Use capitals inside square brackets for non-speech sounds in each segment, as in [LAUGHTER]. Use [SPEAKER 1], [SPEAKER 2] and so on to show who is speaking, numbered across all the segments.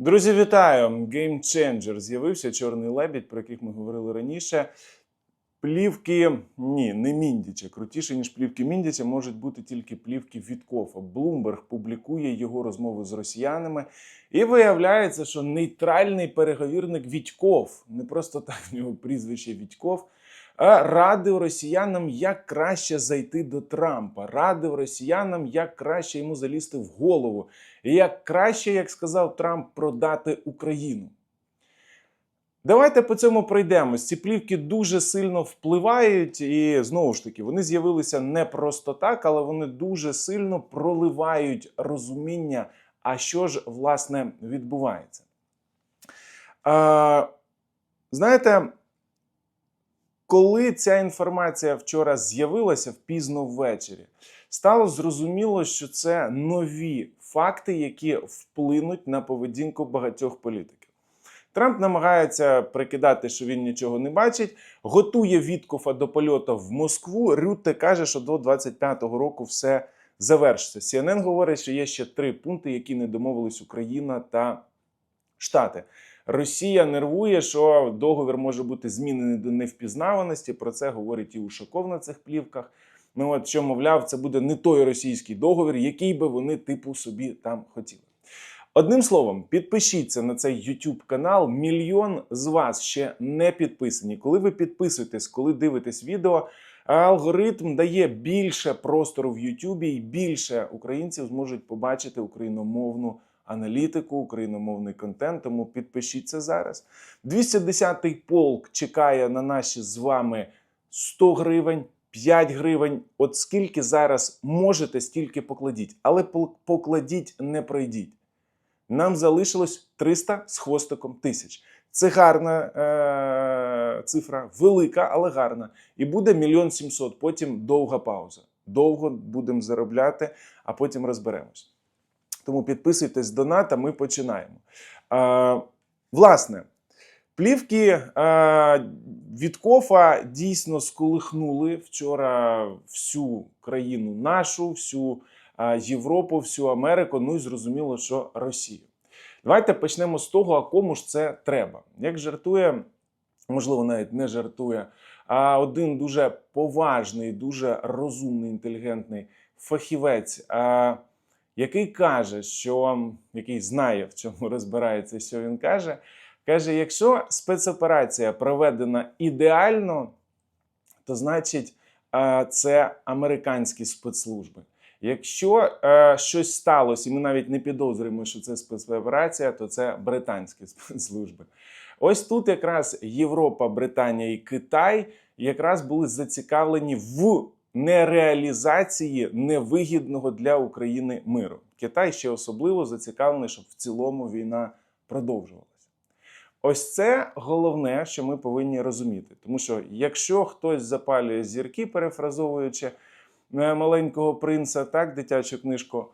[SPEAKER 1] Друзі, вітаю! Game Changer з'явився чорний лебідь, про яких ми говорили раніше. Плівки ні, не Міндіча. Крутіше, ніж плівки Міндіча, можуть бути тільки плівки Віткофа. Блумберг публікує його розмови з росіянами. І виявляється, що нейтральний переговірник Вітьков, не просто так в нього прізвище Вітьков, радив росіянам, як краще зайти до Трампа, радив росіянам, як краще йому залізти в голову, і як краще, як сказав Трамп, продати Україну. Давайте по цьому пройдемось. Ці плівки дуже сильно впливають, і знову ж таки, вони з'явилися не просто так, але вони дуже сильно проливають розуміння, а що ж власне відбувається. А, знаєте, коли ця інформація вчора з'явилася пізно ввечері, стало зрозуміло, що це нові факти, які вплинуть на поведінку багатьох політиків. Трамп намагається прикидати, що він нічого не бачить, готує Віткофа до польоту в Москву. Рютте каже, що до 25-го року все завершиться. CNN говорить, що є ще три пункти, які не домовились Україна та Штати. Росія нервує, що договір може бути змінений до невпізнаваності. Про це говорить і Ушаков на цих плівках. Ну от що, мовляв, це буде не той російський договір, який би вони типу собі там хотіли. Одним словом, підпишіться на цей YouTube канал. Мільйон з вас ще не підписані. Коли ви підписуєтесь, коли дивитесь відео, алгоритм дає більше простору в YouTube і більше українців зможуть побачити україномовну аналітику, україномовний контент. Тому підпишіться зараз. 210-й полк чекає на наші з вами 100 гривень. 5 гривень, от скільки зараз можете, стільки покладіть, але покладіть, не пройдіть. Нам залишилось 300 з хвостиком тисяч. Це гарна е- цифра, велика, але гарна. І буде мільйон сімсот. Потім довга пауза. Довго будемо заробляти, а потім розберемось. Тому підписуйтесь донат, а ми починаємо. Е- власне, плівки е- від кофа дійсно сколихнули вчора всю країну нашу, всю. Європу, всю Америку, ну і зрозуміло, що Росію. Давайте почнемо з того, а кому ж це треба. Як жартує, можливо, навіть не жартує, а один дуже поважний, дуже розумний, інтелігентний фахівець, який каже, що який знає, в чому розбирається, що він каже, каже: якщо спецоперація проведена ідеально, то значить це американські спецслужби. Якщо е, щось сталося, і ми навіть не підозрюємо, що це спецоперація, то це британські спецслужби. Ось тут якраз Європа, Британія і Китай якраз були зацікавлені в нереалізації невигідного для України миру. Китай ще особливо зацікавлений, щоб в цілому війна продовжувалася. Ось це головне, що ми повинні розуміти. Тому що якщо хтось запалює зірки, перефразовуючи маленького принца, так, дитячу книжку,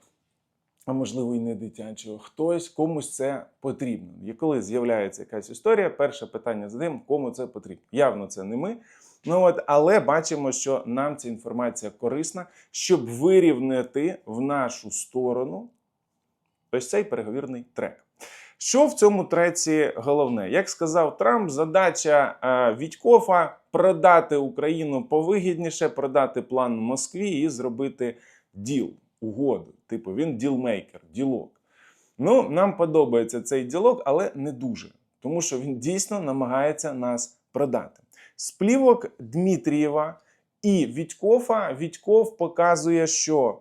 [SPEAKER 1] а можливо і не дитячого, хтось комусь це потрібно. І коли з'являється якась історія, перше питання задаємо, кому це потрібно. Явно це не ми. Ну от, але бачимо, що нам ця інформація корисна, щоб вирівняти в нашу сторону ось цей переговірний трек. Що в цьому треці головне? Як сказав Трамп, задача е, Вітькофа продати Україну повигідніше, продати план Москві і зробити діл, угоду. Типу він ділмейкер, ділок. Ну, нам подобається цей ділок, але не дуже, тому що він дійсно намагається нас продати. Сплівок Дмитрієва і Вітькофа Вітьков показує, що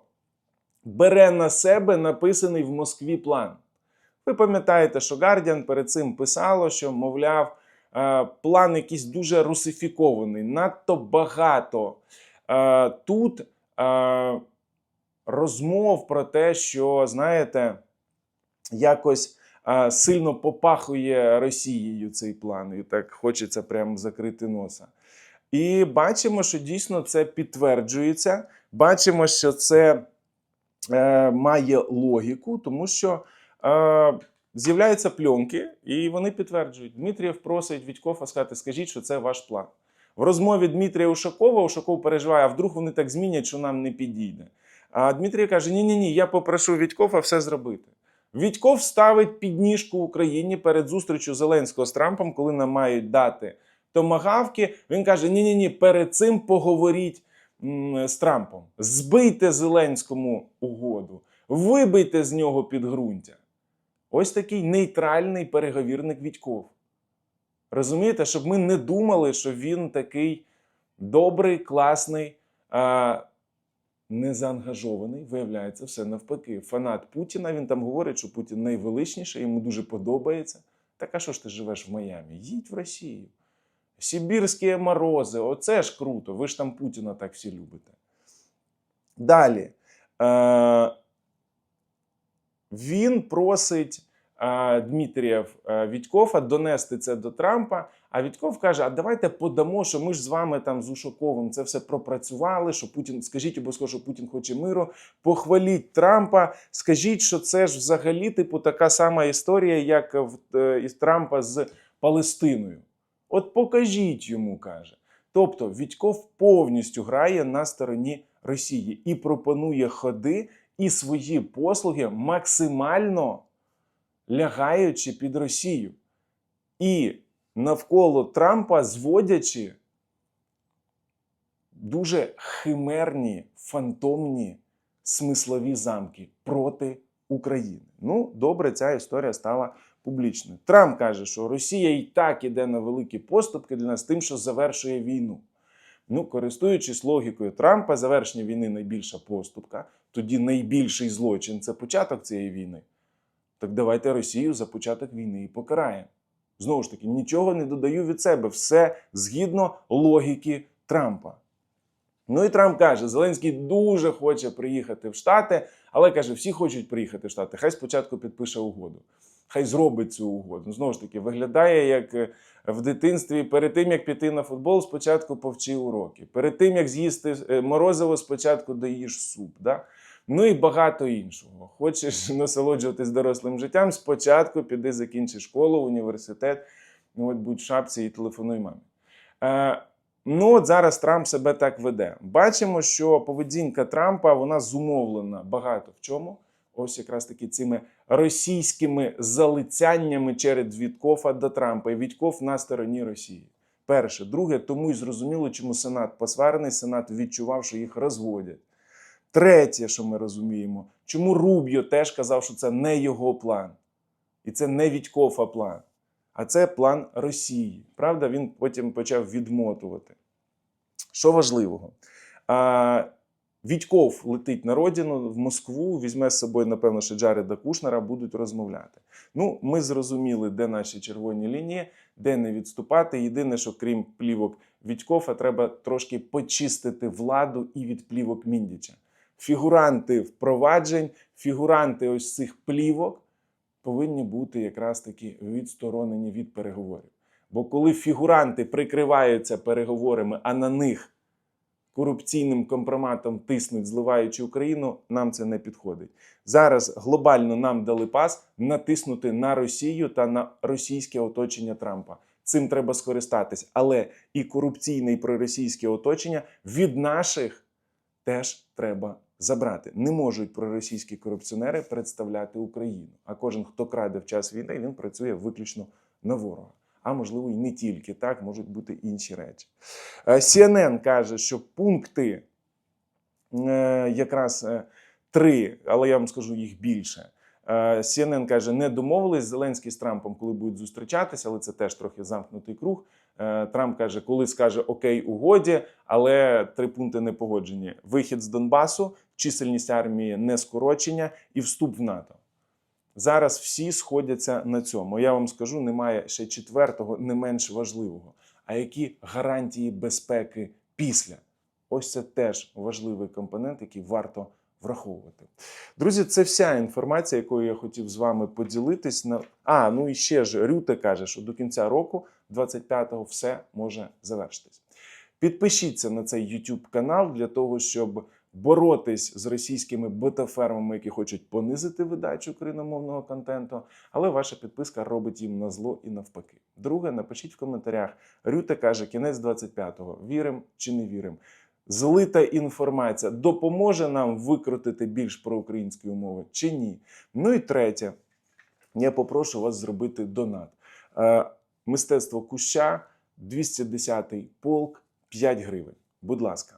[SPEAKER 1] бере на себе написаний в Москві план. Ви пам'ятаєте, що Guardian перед цим писало, що, мовляв, е, план якийсь дуже русифікований, надто багато. Е, тут е, розмов про те, що, знаєте, якось сильно попахує Росією цей план, і так хочеться прямо закрити носа. І бачимо, що дійсно це підтверджується. Бачимо, що це е, має логіку, тому що е, з'являються пленки, і вони підтверджують. Дмитрієв просить Відькова сказати, скажіть, що це ваш план. В розмові Дмитрія Ушакова Ушаков переживає, а вдруг вони так змінять, що нам не підійде. А Дмитрій каже: Ні, ні, ні, я попрошу Відькова все зробити. Вітьков ставить підніжку Україні перед зустрічю Зеленського з Трампом, коли нам мають дати томагавки. Він каже: ні ні ні перед цим поговоріть м, з Трампом. Збийте Зеленському угоду, вибийте з нього підґрунтя. Ось такий нейтральний переговірник Вітьков. Розумієте, щоб ми не думали, що він такий добрий, класний, незаангажований. Виявляється, все навпаки. Фанат Путіна. Він там говорить, що Путін найвеличніший, йому дуже подобається. Так а що ж ти живеш в Майамі? Їдь в Росію. Сибірські морози, оце ж круто. Ви ж там Путіна так всі любите. Далі. Е- він просить Дмитрієв е, Вітькова донести це до Трампа. А Вітков каже: А давайте подамо, що ми ж з вами там з Ушаковим це все пропрацювали. Що Путін, скажіть обов'язково, що Путін хоче миру. Похваліть Трампа. Скажіть, що це ж взагалі типу така сама історія, як в е, Трампа з Палестиною. От покажіть йому, каже. Тобто Вітьков повністю грає на стороні Росії і пропонує ходи і свої послуги максимально лягаючи під Росію. І навколо Трампа зводячи дуже химерні, фантомні смислові замки проти України. Ну, добре, ця історія стала публічною. Трамп каже, що Росія і так іде на великі поступки для нас тим, що завершує війну. Ну, користуючись логікою Трампа, завершення війни найбільша поступка, тоді найбільший злочин це початок цієї війни. Так давайте Росію за початок війни і покараємо. Знову ж таки, нічого не додаю від себе, все згідно логіки Трампа. Ну і Трамп каже: Зеленський дуже хоче приїхати в Штати, але каже, всі хочуть приїхати в Штати. Хай спочатку підпише угоду. Хай зробить цю угоду. Знову ж таки, виглядає як е, в дитинстві, перед тим як піти на футбол, спочатку повчи уроки. Перед тим як з'їсти е, морозиво, спочатку доїж суп. Да? Ну і багато іншого. Хочеш [LAUGHS] насолоджуватись дорослим життям, спочатку піди закінчи школу, університет, ну от будь в шапці і телефонуй мамі. Е, ну от зараз Трамп себе так веде. Бачимо, що поведінка Трампа вона зумовлена багато в чому. Ось якраз таки цими російськими залицяннями через Віткофа до Трампа. І Вітков на стороні Росії. Перше, друге, тому й зрозуміло, чому Сенат посварений, Сенат відчував, що їх розводять. Третє, що ми розуміємо, чому Рубіо теж казав, що це не його план. І це не Вітькофа план, а це план Росії. Правда, він потім почав відмотувати. Що важливого? А, Вітьков летить на родину в Москву, візьме з собою, напевно, ще Джареда Кушнера, будуть розмовляти. Ну, ми зрозуміли, де наші червоні лінії, де не відступати. Єдине, що крім плівок Вітькова, треба трошки почистити владу і від плівок Міндіча. Фігуранти впроваджень, фігуранти ось цих плівок повинні бути якраз таки відсторонені від переговорів. Бо коли фігуранти прикриваються переговорами, а на них корупційним компроматом тиснуть, зливаючи Україну, нам це не підходить. Зараз глобально нам дали пас натиснути на Росію та на російське оточення Трампа. Цим треба скористатись, але і корупційне, і проросійське оточення від наших теж треба забрати. Не можуть проросійські корупціонери представляти Україну. А кожен, хто краде в час війни, він працює виключно на ворога. А можливо, і не тільки так, можуть бути інші речі. Е, CNN каже, що пункти е, якраз е, три, але я вам скажу їх більше. Е, CNN каже, не домовились Зеленський з Трампом, коли будуть зустрічатися, але це теж трохи замкнутий круг. Е, Трамп каже, коли скаже Окей, угоді, але три пункти не погоджені: вихід з Донбасу, чисельність армії не скорочення і вступ в НАТО. Зараз всі сходяться на цьому. Я вам скажу, немає ще четвертого, не менш важливого. А які гарантії безпеки після? Ось це теж важливий компонент, який варто враховувати. Друзі, це вся інформація, якою я хотів з вами поділитись. На а ну і ще ж Рюте каже, що до кінця року, 25-го, все може завершитись. Підпишіться на цей YouTube канал для того, щоб боротись з російськими ботафермами, які хочуть понизити видачу україномовного контенту. Але ваша підписка робить їм на зло і навпаки. Друге, напишіть в коментарях. Рюте каже, кінець 25-го. Вірим чи не вірим. злита інформація допоможе нам викрутити більш проукраїнські умови чи ні? Ну і третє, я попрошу вас зробити донат. Е, Мистецтво куща, 210-й полк, 5 гривень. Будь ласка,